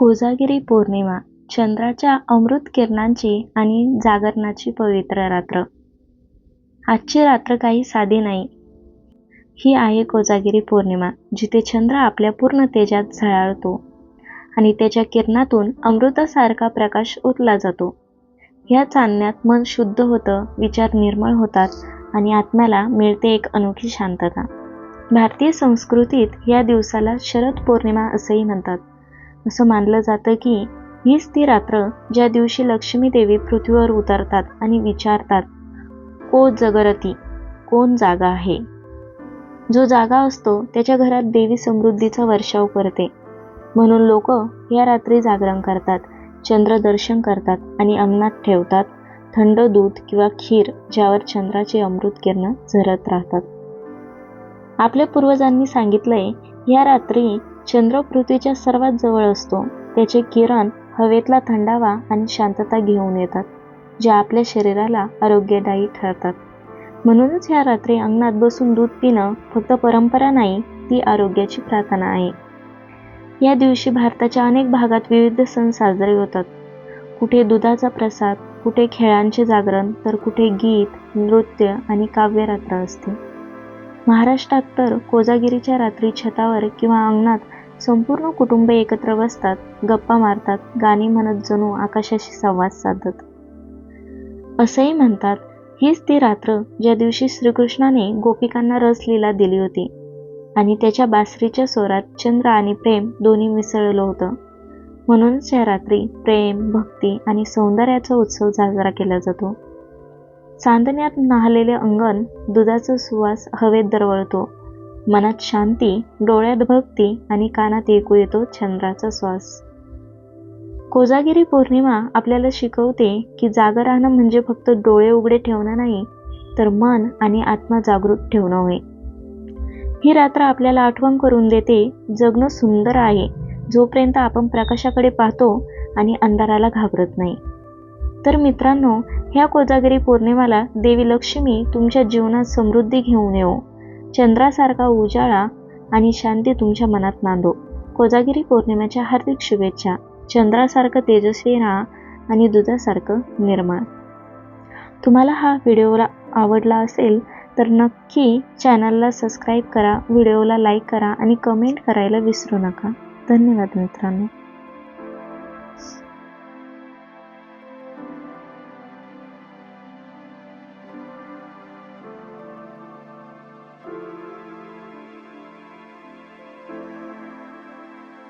कोजागिरी पौर्णिमा चंद्राच्या अमृत किरणांची आणि जागरणाची पवित्र रात्र. आजची रात्र काही साधी नाही. ही आहे कोजागिरी पौर्णिमा जिथे चंद्र आपल्या पूर्ण तेजात झळाळतो आणि त्याच्या किरणातून अमृतासारखा प्रकाश ओतला जातो. ह्या चांदण्यात मन शुद्ध होतं विचार निर्मळ होतात आणि आत्म्याला मिळते एक अनोखी शांतता. भारतीय संस्कृतीत या दिवसाला शरद पौर्णिमा असंही म्हणतात. असं मानलं जातं की हीच ती रात्र ज्या दिवशी लक्ष्मी देवी पृथ्वीवर उतरतात आणि विचारतात को जगरती? कोण जागा आहे? जो जागा असतो त्याच्या घरात देवी समृद्धीचा वर्षाव करते. म्हणून लोक या रात्री जागरण करतात चंद्र दर्शन करतात आणि अंगणात ठेवतात थंड दूध किंवा खीर ज्यावर चंद्राची अमृत किरण झरत राहतात. आपल्या पूर्वजांनी सांगितलंय या रात्री चंद्र पृथ्वीच्या सर्वात जवळ असतो. त्याचे किरण हवेतला थंडावा आणि शांतता घेऊन येतात जे आपल्या शरीराला आरोग्यदायी ठरतात. म्हणूनच ह्या रात्री अंगणात बसून दूध पिणं फक्त परंपरा नाही ती आरोग्याची प्रार्थना आहे. या दिवशी भारताच्या अनेक भागात विविध सण साजरे होतात. कुठे दुधाचा प्रसाद कुठे खेळांचे जागरण तर कुठे गीत नृत्य आणि काव्यरात्र असते. महाराष्ट्रात तर कोजागिरीच्या रात्री छतावर किंवा अंगणात संपूर्ण कुटुंब एकत्र बसतात गप्पा मारतात गाणी म्हणत जणू आकाशाशी संवाद साधत. असंही म्हणतात हीच ती रात्र ज्या दिवशी श्रीकृष्णाने गोपिकांना रसलीला दिली होती आणि त्याच्या बासरीच्या स्वरात चंद्र आणि प्रेम दोन्ही मिसळलं होतं. म्हणूनच या रात्री प्रेम भक्ती आणि सौंदर्याचा उत्सव साजरा केला जातो. चांदण्यात नाहलेले अंगण दुधाचा सुवास हवेत दरवळतो. मनात शांती डोळ्यात भक्ती आणि कानात ऐकू येतो चंद्राचा श्वास. कोजागिरी पौर्णिमा आपल्याला शिकवते की जागं राहणं म्हणजे फक्त डोळे उघडे ठेवणं नाही तर मन आणि आत्मा जागृत ठेवणं होय. ही रात्र आपल्याला आठवण करून देते जगणं सुंदर आहे जोपर्यंत आपण प्रकाशाकडे पाहतो आणि अंधाराला घाबरत नाही. तर मित्रांनो ह्या कोजागिरी पौर्णिमाला देवी लक्ष्मी तुमच्या जीवनात समृद्धी घेऊन येऊ चंद्रासारखा उजाळा आणि शांती तुमच्या मनात नांदो. कोजागिरी पौर्णिमेच्या हार्दिक शुभेच्छा. चंद्रासारखं तेजस्वी राहा आणि दुधासारखं निर्माण. तुम्हाला हा व्हिडिओला आवडला असेल तर नक्की चॅनलला सबस्क्राईब करा व्हिडिओला लाईक करा आणि कमेंट करायला विसरू नका. धन्यवाद मित्रांनो.